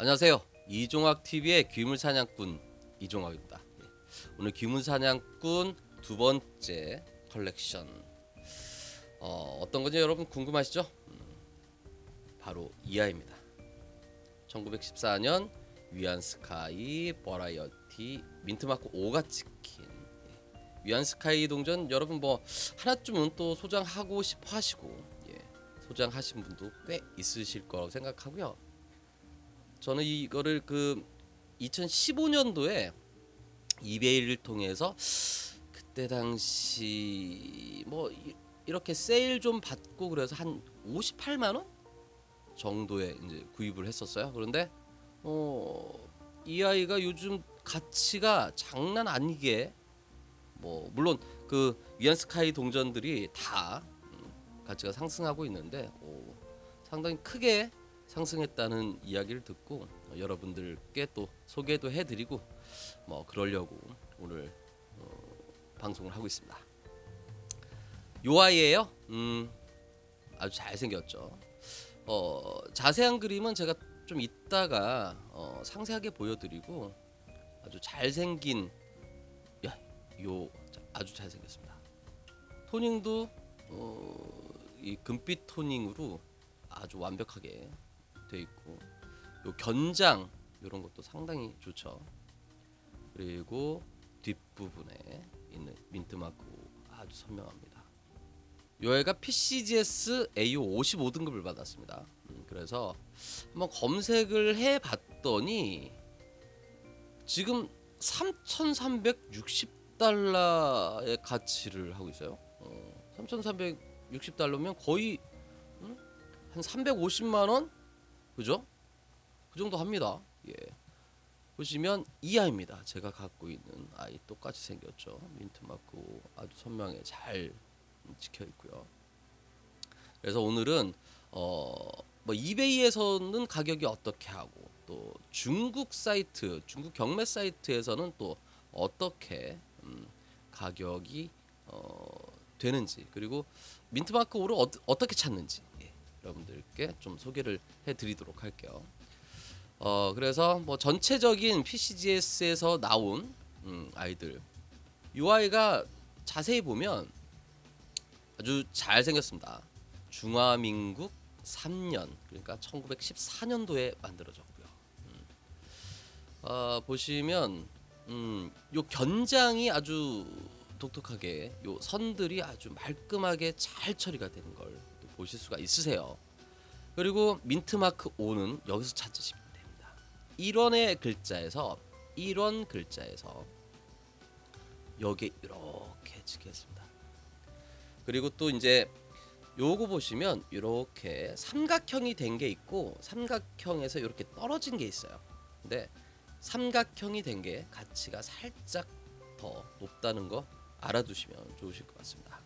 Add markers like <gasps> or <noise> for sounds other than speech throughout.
안녕하세요. 이종학 TV의 귀물 사냥꾼 이종학입니다. 예. 오늘 귀물 사냥꾼 두 번째 컬렉션 어, 어떤 건지 여러분 궁금하시죠? 음, 바로 이하입니다. 1914년 위안 스카이 버라이어티 민트 마크 5가 찍힌 예. 위안 스카이 동전 여러분 뭐 하나쯤은 또 소장하고 싶어 하시고 예. 소장하신 분도 꽤 있으실 거라고 생각하고요. 저는 이거를 그 2015년도에 이베이를 통해서 그때 당시 뭐 이- 이렇게 세일 좀 받고 그래서 한 58만 원 정도에 이제 구입을 했었어요. 그런데 어, 이 아이가 요즘 가치가 장난 아니게 뭐 물론 그 위안 스카이 동전들이 다 음, 가치가 상승하고 있는데 오, 상당히 크게 상승했다는 이야기를 듣고 어, 여러분들께 또 소개도 해드리고 뭐 그러려고 오늘 어, 방송을 하고 있습니다. 요 아이예요. 음, 아주 잘 생겼죠. 어, 자세한 그림은 제가 좀 이따가 어, 상세하게 보여드리고 아주 잘생긴 야, 요 자, 아주 잘생겼습니다. 토닝도 어, 이 금빛 토닝으로 아주 완벽하게 돼 있고 요 견장 이런 것도 상당히 좋죠. 그리고 뒷부분에 있는 민트 마크 아주 선명합니다. 요 애가 PCGS AU 55등급을 받았습니다. 음, 그래서 한번 검색을 해 봤더니 지금 3,360달러의 가치를 하고 있어요. 어, 3,360달러면 거의 음? 한 350만 원 그죠? 그 정도 합니다. 예. 보시면 이 아이입니다. 제가 갖고 있는 아이 똑같이 생겼죠. 민트 마크 아주 선명해 잘 찍혀 있고요. 그래서 오늘은 어뭐 이베이에서는 가격이 어떻게 하고 또 중국 사이트, 중국 경매 사이트에서는 또 어떻게 음, 가격이 어, 되는지 그리고 민트 마크 5를 어, 어떻게 찾는지 예, 여러분들께 좀 소개를 해드리도록 할게요. 어 그래서 뭐 전체적인 PCGS에서 나온 음, 아이들 이 아이가 자세히 보면 아주 잘 생겼습니다. 중화민국 3년 그러니까 1914년도에 만들어졌고요. 음. 어, 보시면 음, 요 견장이 아주 독특하게 요 선들이 아주 말끔하게 잘 처리가 되는 걸또 보실 수가 있으세요. 그리고 민트 마크 5는 여기서 찾으시면 됩니다. 1원의 글자에서 1원 글자에서 여기 이렇게 찍혔습니다. 그리고 또 이제 요거 보시면 이렇게 삼각형이 된 게 있고 삼각형에서 이렇게 떨어진 게 있어요. 근데 삼각형이 된 게 가치가 살짝 더 높다는 거 알아두시면 좋으실 것 같습니다.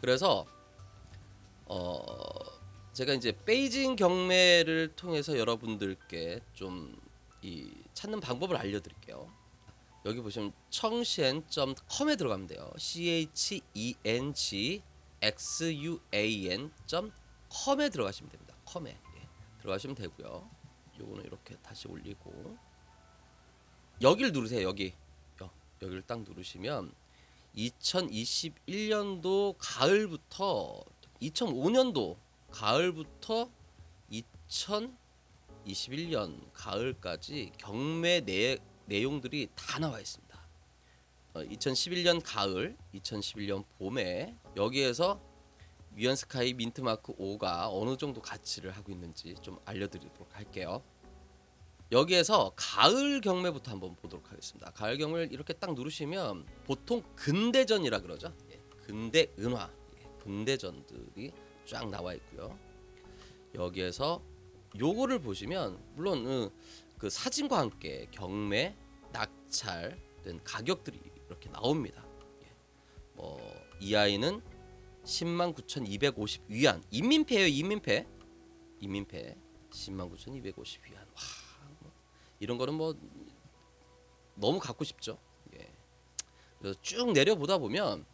그래서 어 제가 이제 베이징 경매를 통해서 여러분들께 좀 이 찾는 방법을 알려드릴게요. 여기 보시면 청시엔.com에 들어가면 돼요. C H E N G X U A N.com에 들어가시면 됩니다. com에 예, 들어가시면 되고요. 요거는 이렇게 다시 올리고 여기를 누르세요. 여기 여, 여기를 딱 누르시면 2021년도 가을부터 2005년도 가을부터 2021년 가을까지 경매 내, 내용들이 다 나와 있습니다. 어, 2011년 가을, 2011년 봄에 여기에서 위안 스카이 민트 마크 5가 어느 정도 가치를 하고 있는지 좀 알려드리도록 할게요. 여기에서 가을 경매부터 한번 보도록 하겠습니다. 가을 경매를 이렇게 딱 누르시면 보통 근대전이라 그러죠. 예, 근대 은화, 예, 근대전들이 쫙 나와 있고요. 여기에서 요거를 보시면 물론 어, 그 사진과 함께 경매 낙찰된 가격들이 이렇게 나옵니다. 예. 뭐이 아이는 10만 9,250 위안 인민폐예요 인민폐 인민폐 10만 9,250 위안 와 뭐, 이런 거는 뭐 너무 갖고 싶죠. 예. 그래서 쭉 내려 보다 보면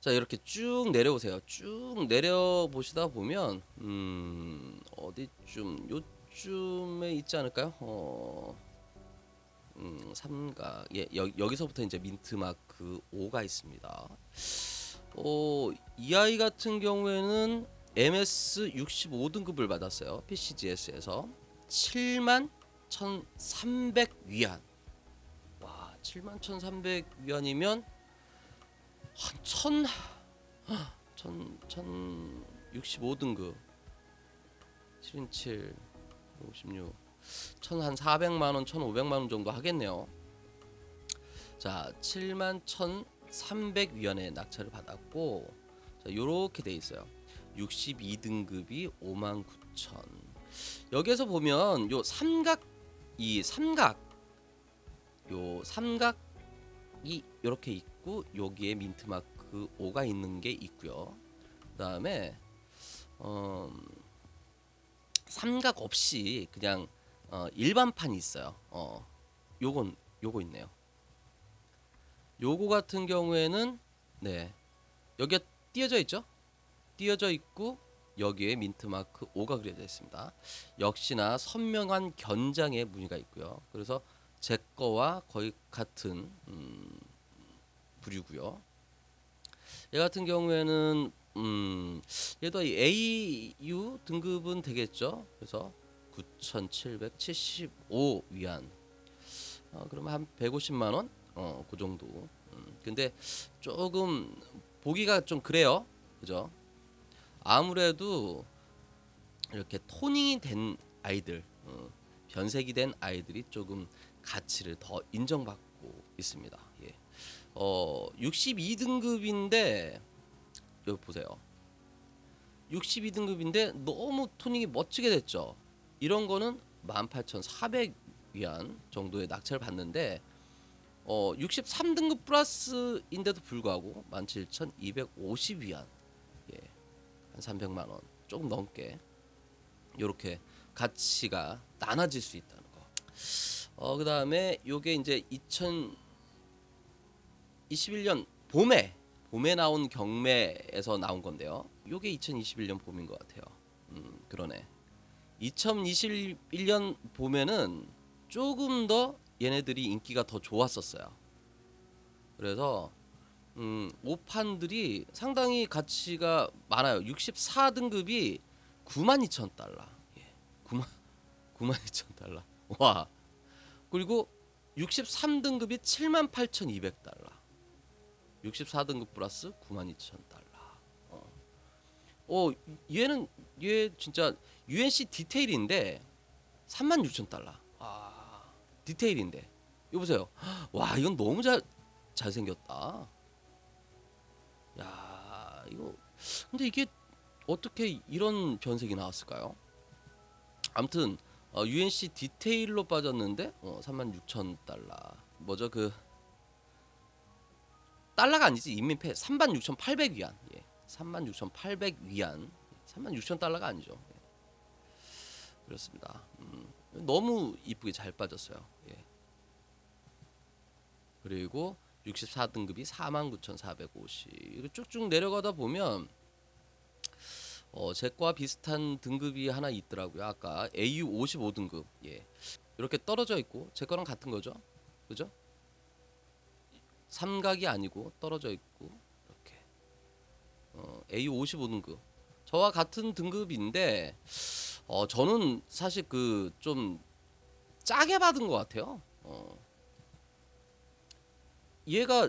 자 이렇게 쭉 내려오세요. 쭉 내려 보시다 보면 음 어디쯤 요쯤에 있지 않을까요? 어, 음 삼각 예 여, 여기서부터 이제 민트 마크 5가 있습니다. 어, 이 아이 같은 경우에는 MS 65등급을 받았어요. PCGS에서 7만 1,300 위안. 와, 7만 1,300 위안이면 한 천, 천, 천 65등급 7인7 56 천한 400만 원, 1,500만 원 정도 하겠네요. 자, 7만 1,300 위안의 낙찰을 받았고 자, 요렇게 돼 있어요. 62등급이 5만 9천. 여기에서 보면 요 삼각 이 삼각 요 삼각이 이렇게 있고 여기에 민트 마크 5가 있는 게 있고요. 그다음에 어, 삼각 없이 그냥 어, 일반판이 있어요. 어, 요건 요거 있네요. 요거 같은 경우에는 네 여기가 띄어져 있죠? 띄어져 있고 여기에 민트 마크 5가 그려져 있습니다. 역시나 선명한 견장의 무늬가 있고요. 그래서 제 거와 거의 같은 음, 부류고요. 얘 같은 경우에는 음, 얘도 이 AU 등급은 되겠죠. 그래서 9,775 위안. 어, 그러면 한 150만 원? 어, 그 정도. 음, 근데 조금 보기가 좀 그래요. 그죠? 아무래도 이렇게 토닝이 된 아이들, 어, 변색이 된 아이들이 조금 가치를 더 인정받고 있습니다. 예. 어, 62등급인데 여기 보세요. 62등급인데 너무 토닝이 멋지게 됐죠. 이런 거는 18,400 위안 정도의 낙찰을 받는데 어, 63등급 플러스인데도 불구하고 17,250 위안. 예. 한 300만 원 조금 넘게 이렇게 가치가 나눠질 수 있다는 거. 어 그다음에 요게 이제 2021년 봄에 봄에 나온 경매에서 나온 건데요. 요게 2021년 봄인 것 같아요. 음 그러네. 2021년 봄에는 조금 더 얘네들이 인기가 더 좋았었어요. 그래서 음, 오판들이 상당히 가치가 많아요. 64등급이 92,000달러. 예. 9만 92,000달러. <laughs> 와. 그리고 63등급이 78,200달러. 64등급 플러스 92,000달러. 어. 어, 얘는 얘 진짜 UNC 디테일인데 36,000달러. 아, 디테일인데. 이거 보세요. <gasps> 와, 이건 너무 잘 잘생겼다. 야 이거 근데 이게 어떻게 이런 변색이 나왔을까요? 아무튼 어, UNC 디테일로 빠졌는데 어, 36,000 달러. 뭐죠? 그 달러가 아니지 인민폐 36,800 위안. 예. 36,800 위안. 36,000 달러가 아니죠. 예. 그렇습니다. 음, 너무 이쁘게 잘 빠졌어요. 예. 그리고 64등급이 49,450. 이거 쭉쭉 내려가다 보면 어, 제 거와 비슷한 등급이 하나 있더라고요. 아까 AU 55등급. 예. 이렇게 떨어져 있고 제 거랑 같은 거죠. 그죠? 삼각이 아니고 떨어져 있고 이렇게. 어, AU 55등급. 저와 같은 등급인데 어, 저는 사실 그 좀 짜게 받은 것 같아요. 어. 얘가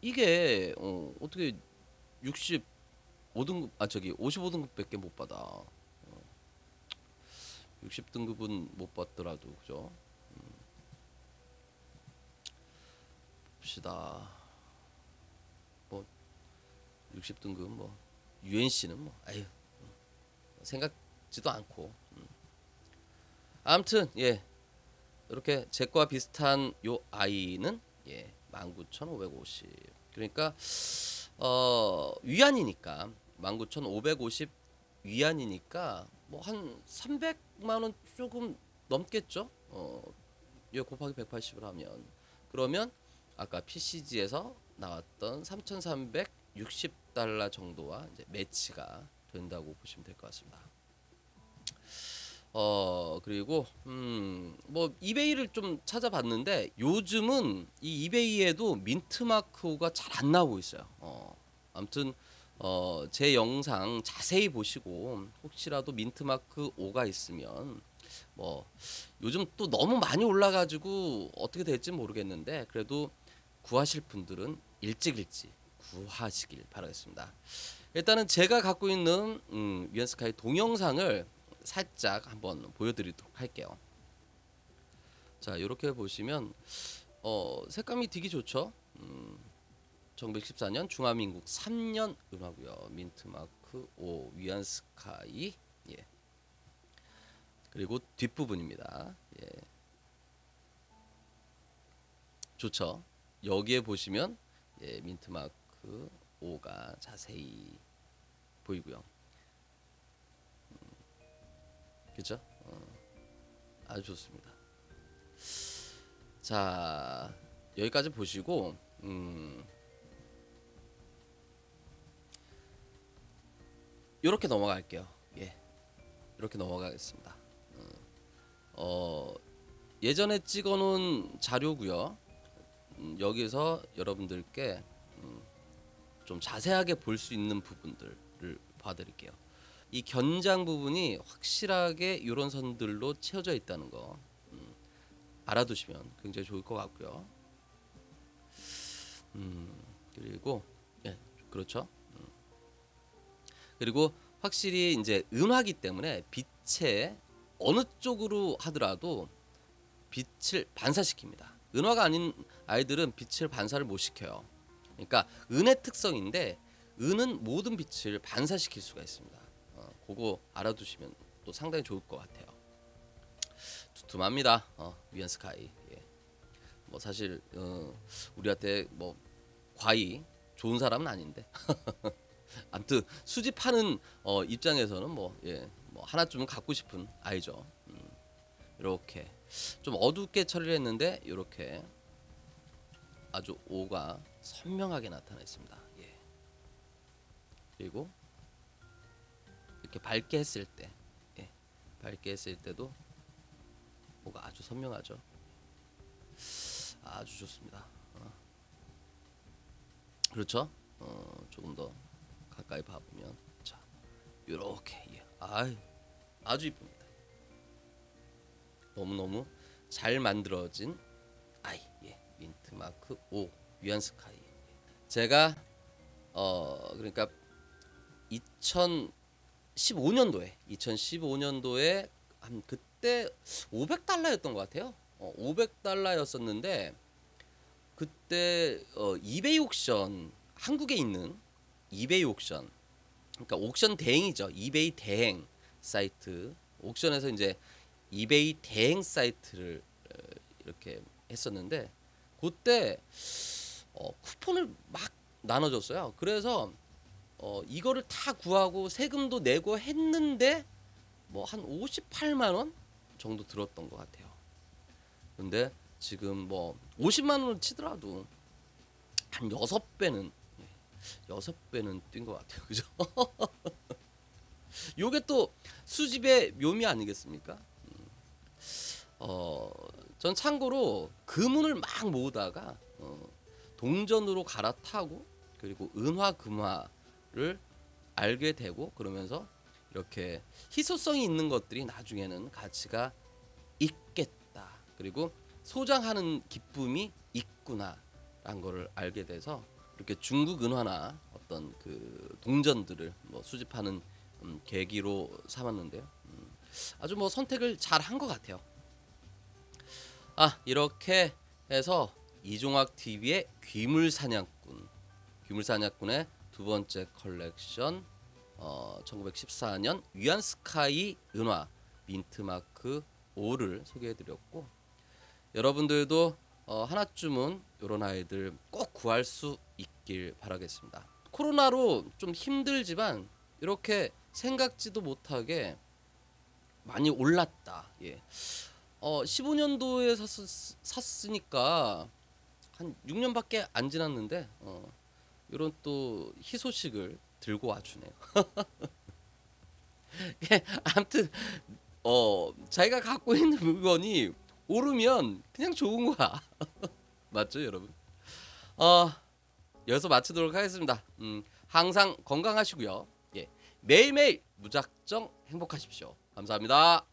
이게 어, 어떻게 65등급 아 저기 55등급밖에 못 받아. 어, 60등급은 못 받더라도 그죠? 음. 봅시다. 뭐 60등급 뭐 UNC는 뭐 아유 생각지도 않고. 음. 아무튼 예 이렇게 제 거와 비슷한 요 아이는 예, 19,550. 그러니까 어, 위안이니까 19,550 위안이니까 뭐 한 300만 원 조금 넘겠죠? 어, 이 곱하기 180을 하면 그러면 아까 PCG에서 나왔던 3,360 달러 정도와 이제 매치가 된다고 보시면 될 것 같습니다. 어 그리고 음뭐 이베이를 좀 찾아봤는데 요즘은 이 이베이에도 민트 마크가 잘 안 나오고 있어요. 어 아무튼 어 제 영상 자세히 보시고 혹시라도 민트 마크 5가 있으면 뭐 요즘 또 너무 많이 올라가지고 어떻게 될지 모르겠는데 그래도 구하실 분들은 일찍 일찍 구하시길 바라겠습니다. 일단은 제가 갖고 있는 음, 위안스카이 동영상을 살짝 한번 보여드리도록 할게요. 자 이렇게 보시면 어, 색감이 되게 좋죠. 음, 1914년 중화민국 3년 은화고요. 민트마크 5 위안스카이 예. 그리고 뒷부분입니다. 예. 좋죠. 여기에 보시면 예, 민트마크 5가 자세히 보이고요. 그죠? 어, 아주 좋습니다. 자 여기까지 보시고 음, 이렇게 넘어갈게요. 예, 이렇게 넘어가겠습니다. 음, 어, 예전에 찍어놓은 자료고요. 음, 여기서 여러분들께 음, 좀 자세하게 볼 수 있는 부분들을 봐드릴게요. 이 견장 부분이 확실하게 이런 선들로 채워져 있다는 거 음, 알아두시면 굉장히 좋을 것 같고요. 음, 그리고 예, 그렇죠. 음. 그리고 확실히 이제 은화기 때문에 빛에 어느 쪽으로 하더라도 빛을 반사시킵니다. 은화가 아닌 아이들은 빛을 반사를 못 시켜요. 그러니까 은의 특성인데 은은 모든 빛을 반사시킬 수가 있습니다. 어, 그거 알아두시면 또 상당히 좋을 것 같아요. 두툼합니다. 어, 위안 스카이. 예. 뭐 사실 어, 우리한테 뭐 과히 좋은 사람은 아닌데. <laughs> 아무튼 수집하는 어, 입장에서는 뭐, 예, 뭐 하나쯤은 갖고 싶은 아이죠. 음, 이렇게 좀 어둡게 처리를 했는데 이렇게 아주 오가 선명하게 나타나 있습니다. 예. 그리고 이렇게 밝게 했을 때, 예, 밝게 했을 때도 오가 아주 선명하죠. 아주 좋습니다. 어. 그렇죠? 어, 조금 더 가까이 봐보면 자, 이렇게 예. 아유, 아주 이쁩니다. 너무 너무 잘 만들어진 아이, 예, 민트 마크 5 위안 스카이. 제가 어 그러니까 2015년도에 2015년도에 한 그때 500달러였던 것 같아요. 어, 500달러였었는데 그때 어, 이베이 옥션 한국에 있는 이베이 옥션 그러니까 옥션 대행이죠. 이베이 대행 사이트 옥션에서 이제 이베이 대행 사이트를 어, 이렇게 했었는데 그때 어, 쿠폰을 막 나눠줬어요. 그래서 어, 이거를 다 구하고 세금도 내고 했는데 뭐 한 58만 원 정도 들었던 것 같아요. 근데 지금 뭐 50만 원을 치더라도 한 여섯 배는 예, 여섯 배는 뛴 것 같아요. <laughs> 그죠? 요게 또 수집의 묘미 아니겠습니까? 음. 어, 전 참고로 금운을 막 모으다가 어, 동전으로 갈아타고 그리고 은화 금화 를 알게 되고 그러면서 이렇게 희소성이 있는 것들이 나중에는 가치가 있겠다. 그리고 소장하는 기쁨이 있구나라는 거를 알게 돼서 이렇게 중국 은화나 어떤 그 동전들을 뭐 수집하는 음, 계기로 삼았는데요. 음, 아주 뭐 선택을 잘 한 것 같아요. 아 이렇게 해서 이종학 TV의 귀물 사냥꾼, 귀물 사냥꾼의 두 번째 컬렉션, 어, 1914년 위안 스카이 은화 민트 마크 5를 소개해드렸고 여러분들도 어, 하나쯤은 이런 아이들 꼭 구할 수 있길 바라겠습니다. 코로나로 좀 힘들지만 이렇게 생각지도 못하게 많이 올랐다. 예. 어, 15년도에 샀, 샀으니까 한 6년밖에 안 지났는데 어, 이런 또 희소식을 들고 와주네요. <laughs> 예, 아무튼 어 자기가 갖고 있는 물건이 오르면 그냥 좋은 거야. <laughs> 맞죠, 여러분? 어 여기서 마치도록 하겠습니다. 음, 항상 건강하시고요. 예, 매일매일 무작정 행복하십시오. 감사합니다.